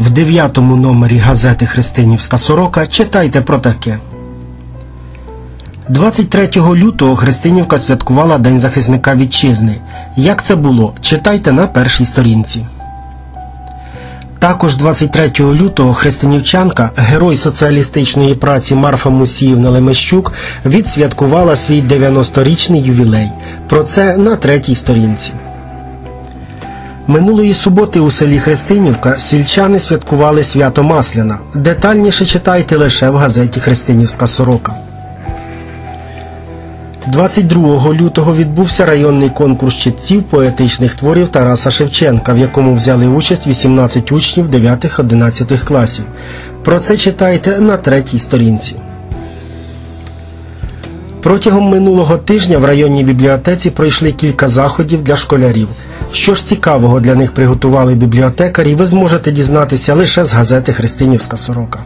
В дев'ятому номері газети Христинівська сорока читайте про таке. 23 лютого Христинівка святкувала День захисника вітчизни. Як це було? Читайте на першій сторінці. Також 23 лютого христинівчанка, герой соціалістичної праці Марфа Мусіївна Лемещук, відсвяткувала свій 90-річний ювілей. Про це на третій сторінці. Минулої суботи у селі Христинівка сільчани святкували свято Масляна. Детальніше читайте лише в газеті Христинівська сорока. 22 лютого відбувся районний конкурс читців поетичних творів Тараса Шевченка, в якому взяли участь 18 учнів 9-11 класів. Про це читайте на третій сторінці. Протягом минулого тижня в районній бібліотеці пройшли кілька заходів для школярів. Що ж цікавого для них приготували бібліотекарі, ви зможете дізнатися лише з газети Христинівська сорока.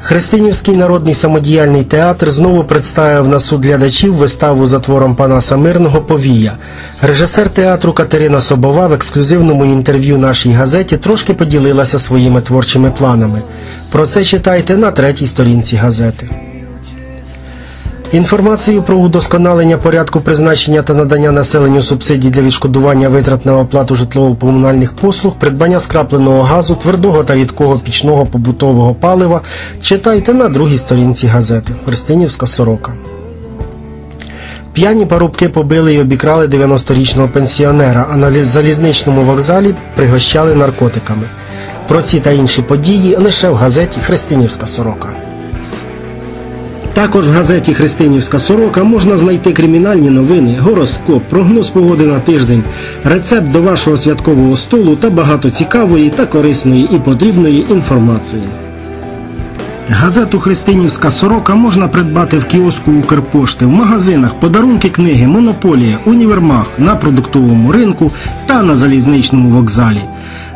Христинівський народний самодіяльний театр знову представив на суд глядачів виставу за твором Панаса Мирного Повія. Режисер театру Катерина Собова в ексклюзивному інтерв'ю нашій газеті трошки поділилася своїми творчими планами. Про це читайте на третій сторінці газети. Інформацію про удосконалення порядку призначення та надання населенню субсидій для відшкодування витрат на оплату житлово-комунальних послуг, придбання скрапленого газу, твердого та рідкого пічного побутового палива читайте на другій сторінці газети Христинівська сорока. П'яні парубки побили і обікрали 90-річного пенсіонера, а на залізничному вокзалі пригощали наркотиками. Про ці та інші події лише в газеті Христинівська сорока. Також в газеті Христинівська сорока можна знайти кримінальні новини, гороскоп, прогноз погоди на тиждень, рецепт до вашого святкового столу та багато цікавої та корисної і потрібної інформації. Газету Христинівська сорока можна придбати в кіоску Укрпошти, в магазинах, подарунки книги, монополія, універмаг, на продуктовому ринку та на залізничному вокзалі.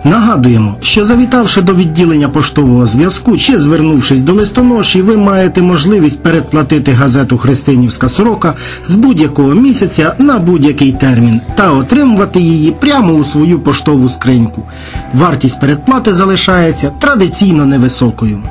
Нагадуємо, що завітавши до відділення поштового зв'язку чи звернувшись до листоноші, ви маєте можливість передплатити газету Христинівська сорока з будь-якого місяця на будь-який термін та отримувати її прямо у свою поштову скриньку. Вартість передплати залишається традиційно невисокою.